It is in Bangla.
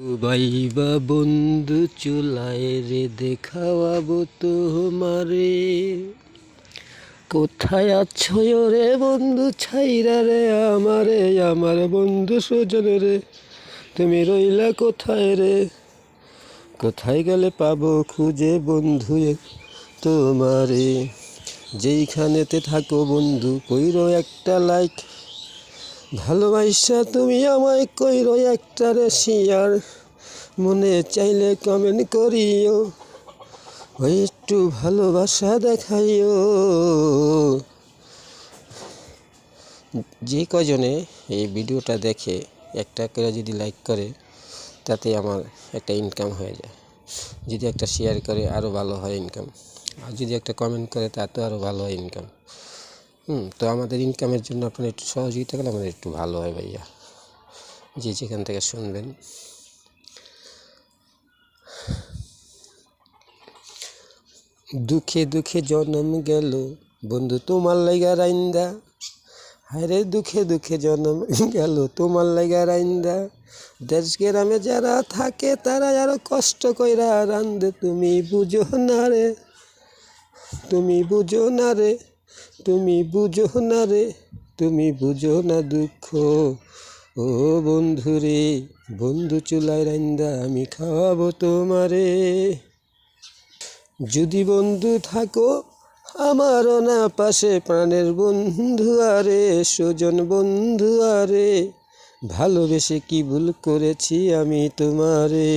বাইবা বন্ধু চুলায় রে দেখাওয়াবো তোমারে। কোথায় আছো রে বন্ধু ছাইরা রে আমারে, আমার বন্ধু সুজন রে। তুমি রইলা কোথায় রে? কোথায় গেলে পাবো খুঁজে বন্ধু তোমারে? যেইখানেতে থাকো বন্ধু, কইরো একটা লাইক ভালোবাসা তুমি আমায় কইরো একটা রে শিয়ার মনে চাইলে কমেন্ট করিও ওই একটু ভালোবাসা দেখাইও। যে কজনে এই ভিডিওটা দেখে একটা করে যদি লাইক করে, তাতে আমার একটা ইনকাম হয়ে যায়। যদি একটা শেয়ার করে আরও ভালো হয় ইনকাম আর যদি একটা কমেন্ট করে, তাতেও আরও ভালো হয় ইনকাম হুম, তো আমাদের ইনকামের জন্য আপনারা একটু সহযোগিতা করলে আমাদের একটু ভালো হয় ভাইয়া। যে যেখান থেকে শুনবেন। দুঃখে দুঃখে জন্ম গেল, বন্ধু তোমার লাইগা রাইন্দা। হায়রে দুঃখে দুঃখে জন্ম গেল, তোমার লাইগা রাইন্দা। দেশ গ্রামে যারা থাকে, তারা আরও কষ্ট কইরা রান্দে। তুমি বুঝো না রে, তুমি বুঝো না রে। তুমি বুঝো না রে, তুমি বুঝো না দুঃখ। ও বন্ধু রে বন্ধু চুলায় রাইন্দা আমি খাওয়াবো তোমারে। যদি বন্ধু থাকো, আমারও না পাশে প্রাণের বন্ধু আরে, সুজন বন্ধু আরে। ভালোবেসে কি ভুল করেছি আমি তোমারে।